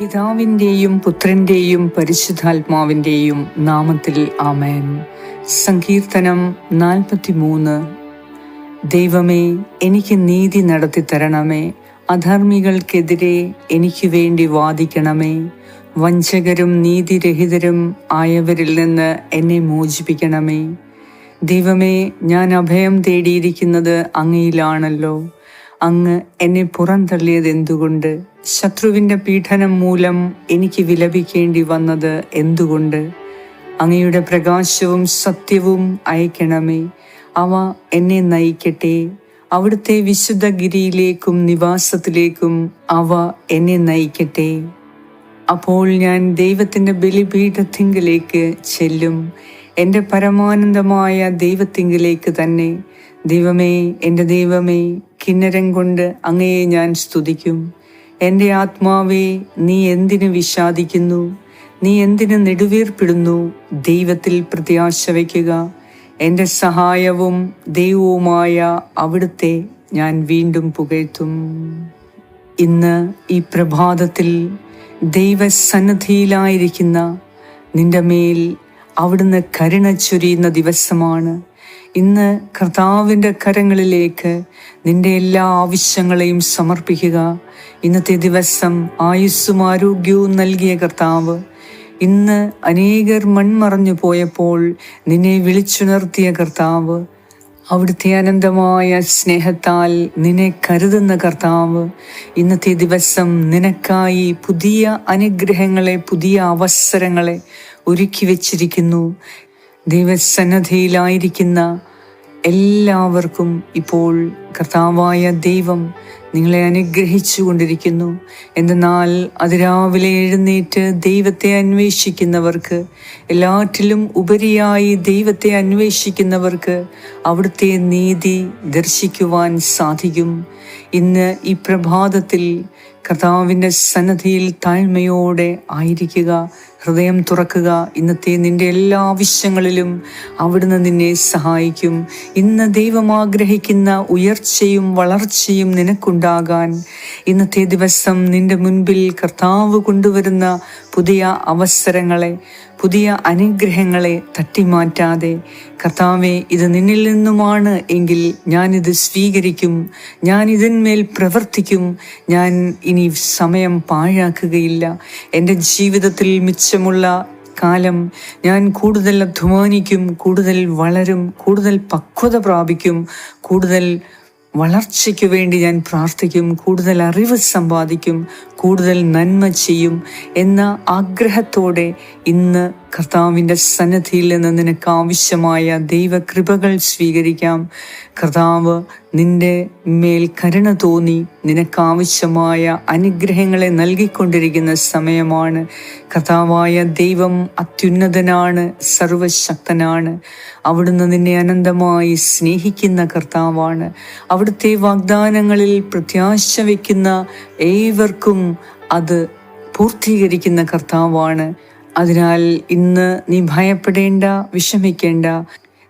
പിതാവിന്റെയും പുത്രന്റെയും പരിശുദ്ധാത്മാവിന്റെയും നാമത്തിൽ ആമേൻ. സങ്കീർത്തനം നാൽപ്പത്തിമൂന്ന്. ദൈവമേ എനിക്ക് നീതി നടത്തി തരണമേ. അധർമ്മികൾക്കെതിരെ എനിക്ക് വേണ്ടി വാദിക്കണമേ. വഞ്ചകരും നീതിരഹിതരും ആയവരിൽ നിന്ന് എന്നെ മോചിപ്പിക്കണമേ. ദൈവമേ ഞാൻ അഭയം തേടിയിരിക്കുന്നത് അങ്ങയിലാണല്ലോ. അങ്ങ് എന്നെ പുറന്തള്ളിയത് എന്തുകൊണ്ട് ശത്രുവിന്റെ പീഡനം മൂലം എനിക്ക് വിലപിക്കേണ്ടി വന്നത് എന്തുകൊണ്ട്? അങ്ങയുടെ പ്രകാശവും സത്യവും അയക്കണമേ. അവ എന്നെ നയിക്കട്ടെ. അവിടുത്തെ വിശുദ്ധ ഗിരിയിലേക്കും നിവാസത്തിലേക്കും അവ എന്നെ നയിക്കട്ടെ. അപ്പോൾ ഞാൻ ദൈവത്തിന്റെ ബലിപീഠത്തിങ്കിലേക്ക് ചെല്ലും. എന്റെ പരമാനന്ദമായ ദൈവത്തിങ്കിലേക്ക് തന്നെ. ദൈവമേ എന്റെ ദൈവമേ കിന്നരം കൊണ്ട് അങ്ങയെ ഞാൻ സ്തുതിക്കും. എന്റെ ആത്മാവേ നീ എന്തിനു വിഷാദിക്കുന്നു? നീ എന്തിനു നെടുവീർപ്പിടുന്നു? ദൈവത്തിൽ പ്രത്യാശ വയ്ക്കുക. എന്റെ സഹായവും ദൈവവുമായ അവിടുത്തെ ഞാൻ വീണ്ടും പുകഴ്ത്തും. ഇന്ന് ഈ പ്രഭാതത്തിൽ ദൈവസന്നദ്ധിയിലായിരിക്കുന്ന നിന്റെ മേൽ അവിടുന്ന് കരുണ ചൊരിയുന്ന ദിവസമാണ്. ഇന്ന് കർത്താവിന്റെ കരങ്ങളിലേക്ക് നിന്റെ എല്ലാ ആവശ്യങ്ങളെയും സമർപ്പിക്കുക. ഇന്നത്തെ ദിവസം ആയുസ്സും ആരോഗ്യവും നൽകിയ കർത്താവ് ഇന്ന് അനേകർ മൺമറഞ്ഞു പോയപ്പോൾ നിന്നെ വിളിച്ചുണർത്തിയ കർത്താവ് അവിടുത്തെ അനന്തമായ സ്നേഹത്താൽ നിന്നെ കരുതുന്ന കർത്താവ് ഇന്നത്തെ ദിവസം നിനക്കായി പുതിയ അനുഗ്രഹങ്ങളെ പുതിയ അവസരങ്ങളെ ഒരുക്കി വച്ചിരിക്കുന്നു. ദൈവസന്നദ്ധയിലായിരിക്കുന്ന എല്ലാവർക്കും ഇപ്പോൾ കർത്താവായ ദൈവം നിങ്ങളെ അനുഗ്രഹിച്ചു കൊണ്ടിരിക്കുന്നു. എന്തെന്നാൽ അതിരാവിലെ എഴുന്നേറ്റ് ദൈവത്തെ അന്വേഷിക്കുന്നവർക്ക് എല്ലാറ്റിലും ഉപരിയായി ദൈവത്തെ അന്വേഷിക്കുന്നവർക്ക് അവിടുത്തെ നീതി ദർശിക്കുവാൻ സാധിക്കും. ഇന്ന് ഈ പ്രഭാതത്തിൽ കർത്താവിന്റെ സന്നദ്ധിയിൽ താഴ്മയോടെ ആയിരിക്കുക ഹൃദയം തുറക്കുക. ഇന്നത്തെ നിന്റെ എല്ലാ ആവശ്യങ്ങളിലും അവിടുന്ന് നിന്നെ സഹായിക്കും. ഇന്ന് ദൈവം ആഗ്രഹിക്കുന്ന ഉയർച്ചയും വളർച്ചയും നിനക്കുണ്ടാകാൻ ഇന്നത്തെ ദിവസം നിന്റെ മുൻപിൽ കർത്താവ് കൊണ്ടുവരുന്ന പുതിയ അവസരങ്ങളെ പുതിയ അനുഗ്രഹങ്ങളെ തട്ടിമാറ്റാതെ. കർത്താവെ ഇത് നിന്നിൽ നിന്നുമാണ് എങ്കിൽ ഞാനിത് സ്വീകരിക്കും ഞാൻ ഇതിന്മേൽ പ്രവർത്തിക്കും ഞാൻ ഇനി സമയം പാഴാക്കുകയില്ല. എന്റെ ജീവിതത്തിൽ മിച്ചമുള്ള കാലം ഞാൻ കൂടുതൽ അധ്വാനിക്കും കൂടുതൽ വളരും കൂടുതൽ പക്വത പ്രാപിക്കും കൂടുതൽ വളർച്ചയ്ക്ക് വേണ്ടി ഞാൻ പ്രാർത്ഥിക്കും കൂടുതൽ അറിവ് സമ്പാദിക്കും കൂടുതൽ നന്മ ചെയ്യും എന്ന ആഗ്രഹത്തോടെ ഇന്ന് കർത്താവിന്റെ സന്നദ്ധിയിൽ നിന്ന് നിനക്ക് ആവശ്യമായ ദൈവകൃപകൾ സ്വീകരിക്കാം. കർത്താവ് നിന്റെ മേൽ കരുണ തോന്നി നിനക്കാവശ്യമായ അനുഗ്രഹങ്ങളെ നൽകിക്കൊണ്ടിരിക്കുന്ന സമയമാണ്. കർത്താവായ ദൈവം അത്യുന്നതനാണ് സർവശക്തനാണ്. അവിടുന്ന് നിന്നെ അനന്തമായി സ്നേഹിക്കുന്ന കർത്താവാണ്. അവിടുത്തെ വാഗ്ദാനങ്ങളിൽ പ്രത്യാശ വയ്ക്കുന്ന ഏവർക്കും അത് പൂർത്തീകരിക്കുന്ന കർത്താവാണ്. അതിനാൽ ഇന്ന് നീ ഭയപ്പെടേണ്ട വിഷമിക്കേണ്ട.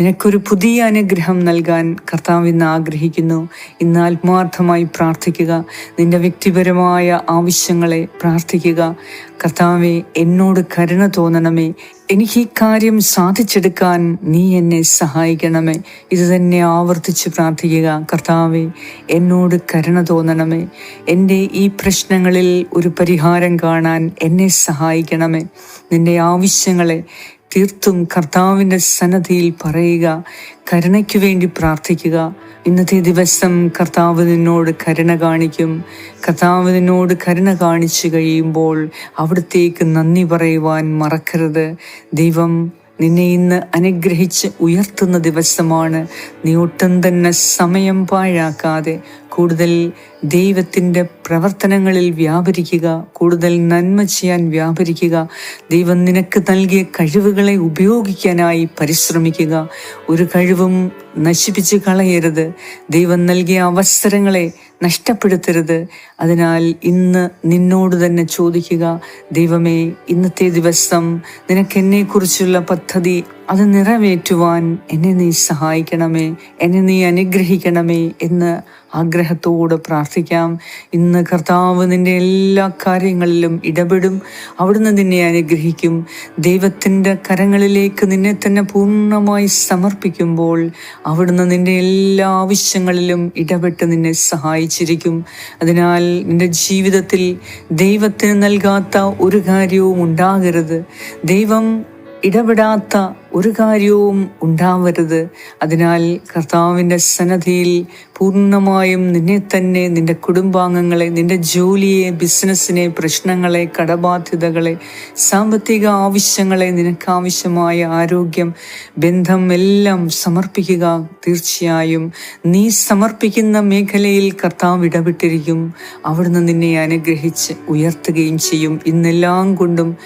നിനക്കൊരു പുതിയ അനുഗ്രഹം നൽകാൻ കർത്താവ് ഇന്ന് ആഗ്രഹിക്കുന്നു. ഇന്ന് ആത്മാർത്ഥമായി പ്രാർത്ഥിക്കുക. നിന്റെ വ്യക്തിപരമായ ആവശ്യങ്ങളെ പ്രാർത്ഥിക്കുക. കർത്താവെ എന്നോട് കരുണ തോന്നണമേ. എനിക്ക് ഈ കാര്യം സാധിച്ചെടുക്കാൻ നീ എന്നെ സഹായിക്കണമേ. ഇത് തന്നെ ആവർത്തിച്ച് പ്രാർത്ഥിക്കുക. കർത്താവെ എന്നോട് കരുണ തോന്നണമേ. എന്റെ ഈ പ്രശ്നങ്ങളിൽ ഒരു പരിഹാരം കാണാൻ എന്നെ സഹായിക്കണമേ. നിന്റെ ആവശ്യങ്ങളെ തീർത്തും കർത്താവിന്റെ സന്നദ്ധിയിൽ പറയുക കരുണയ്ക്ക് വേണ്ടി പ്രാർത്ഥിക്കുക. ഇന്നത്തെ ദിവസം കർത്താവ് നിന്നോട് കരുണ കാണിക്കും. കർത്താവ് നിന്നോട് കരുണ കാണിച്ചു കഴിയുമ്പോൾ അവിടത്തേക്ക് നന്ദി പറയുവാൻ മറക്കരുത്. ദൈവം നിന്നെ ഇന്ന് അനുഗ്രഹിച്ച് ഉയർത്തുന്ന ദിവസമാണ്. നീ ഒട്ടും തന്നെ സമയം പാഴാക്കാതെ കൂടുതൽ ദൈവത്തിന്റെ പ്രവർത്തനങ്ങളിൽ വ്യാപരിക്കുക കൂടുതൽ നന്മ ചെയ്യാൻ വ്യാപരിക്കുക ദൈവം നിനക്ക് നൽകിയ കഴിവുകളെ ഉപയോഗിക്കാനായി പരിശ്രമിക്കുക. ഒരു കഴിവും നശിപ്പിച്ച് കളയരുത്. ദൈവം നൽകിയ അവസരങ്ങളെ നഷ്ടപ്പെടുത്തരുത്. അതിനാൽ ഇന്ന് നിന്നോട് തന്നെ ചോദിക്കുക ദൈവമേ ഇന്നത്തെ ദിവസം നിനക്ക് എന്നെക്കുറിച്ചുള്ള പദ്ധതി അത് നിറവേറ്റുവാൻ എന്നെ നീ സഹായിക്കണമേ എന്നെ നീ അനുഗ്രഹിക്കണമേ എന്ന് ആഗ്രഹത്തോടെ പ്രാർത്ഥിക്കാം. ഇന്ന് കർത്താവ് നിന്റെ എല്ലാ കാര്യങ്ങളിലും ഇടപെടും. അവിടുന്ന് നിന്നെ അനുഗ്രഹിക്കും. ദൈവത്തിന്റെ കരങ്ങളിലേക്ക് നിന്നെ തന്നെ പൂർണമായി സമർപ്പിക്കുമ്പോൾ അവിടുന്ന് നിന്റെ എല്ലാ ആവശ്യങ്ങളിലും ഇടപെട്ട് നിന്നെ സഹായിച്ചിരിക്കും. അതിനാൽ നിന്റെ ജീവിതത്തിൽ ദൈവത്തിന് നൽകാത്ത ഒരു കാര്യവും ഉണ്ടാകരുത്. ദൈവം ഇടപെടാത്ത ഒരു കാര്യവും ഉണ്ടാവരുത്. അതിനാൽ കർത്താവിന്റെ സന്നദ്ധിയിൽ പൂർണമായും നിന്നെ തന്നെ നിന്റെ കുടുംബാംഗങ്ങളെ നിന്റെ ജോലിയെ ബിസിനസ്സിനെ പ്രശ്നങ്ങളെ കടബാധ്യതകളെ സാമ്പത്തിക ആവശ്യങ്ങളെ നിനക്കാവശ്യമായ ആരോഗ്യം ബന്ധം എല്ലാം സമർപ്പിക്കുക. തീർച്ചയായും നീ സമർപ്പിക്കുന്ന മേഖലയിൽ കർത്താവ് ഇടപെട്ടിരിക്കും. അവിടുന്ന് നിന്നെ അനുഗ്രഹിച്ച് ഉയർത്തുകയും ചെയ്യും. ഇന്നെല്ലാം കൊണ്ടും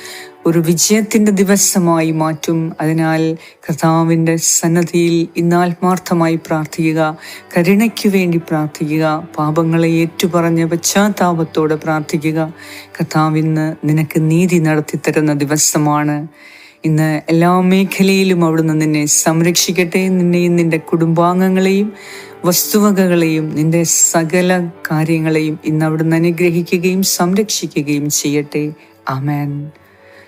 ഒരു വിജയത്തിന്റെ ദിവസമായി മാറ്റും. അതിനാൽ കർത്താവിന്റെ സന്നദ്ധിയിൽ ഇന്ന് ആത്മാർത്ഥമായി പ്രാർത്ഥിക്കുക. കരുണയ്ക്ക് വേണ്ടി പ്രാർത്ഥിക്കുക. പാപങ്ങളെ ഏറ്റുപറഞ്ഞ പശ്ചാത്താപത്തോടെ പ്രാർത്ഥിക്കുക. കർത്താവിന്ന് നിനക്ക് നീതി നടത്തിത്തരുന്ന ദിവസമാണ്. ഇന്ന് എല്ലാ മേഖലയിലും അവിടുന്ന് നിന്നെ സംരക്ഷിക്കട്ടെ. നിന്നെയും നിന്റെ കുടുംബാംഗങ്ങളെയും വസ്തുവകകളെയും നിന്റെ സകല കാര്യങ്ങളെയും ഇന്ന് അവിടുന്ന് അനുഗ്രഹിക്കുകയും സംരക്ഷിക്കുകയും ചെയ്യട്ടെ. ആമേൻ.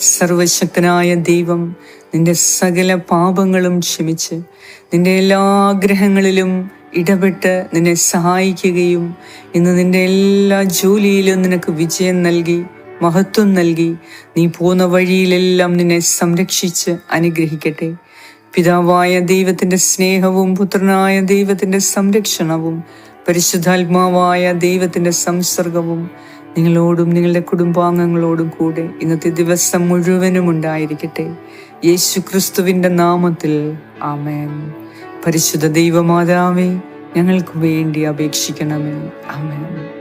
സർവശക്തനായ ദൈവം നിന്റെ സകല പാപങ്ങളും ക്ഷമിച്ച് നിന്റെ എല്ലാ ആഗ്രഹങ്ങളിലും ഇടപെട്ട് നിന്നെ സഹായിക്കുകയും ഇന്ന് നിന്റെ എല്ലാ ജോലിയിലും നിനക്ക് വിജയം നൽകി മഹത്വം നൽകി. നീ പോകുന്ന വഴിയിലെല്ലാം നിന്നെ സംരക്ഷിച്ച് അനുഗ്രഹിക്കട്ടെ. പിതാവായ ദൈവത്തിന്റെ സ്നേഹവും പുത്രനായ ദൈവത്തിന്റെ സംരക്ഷണവും പരിശുദ്ധാത്മാവായ ദൈവത്തിന്റെ സംസർഗവും നിങ്ങളോടും നിങ്ങളുടെ കുടുംബാംഗങ്ങളോടും കൂടെ ഇന്നത്തെ ദിവസം മുഴുവനും ഉണ്ടായിരിക്കട്ടെ. യേശു ക്രിസ്തുവിന്റെ നാമത്തിൽ. ആമേൻ. പരിശുദ്ധ ദൈവമാതാവേ ഞങ്ങൾക്ക് വേണ്ടി അപേക്ഷിക്കണമേ. ആമേൻ.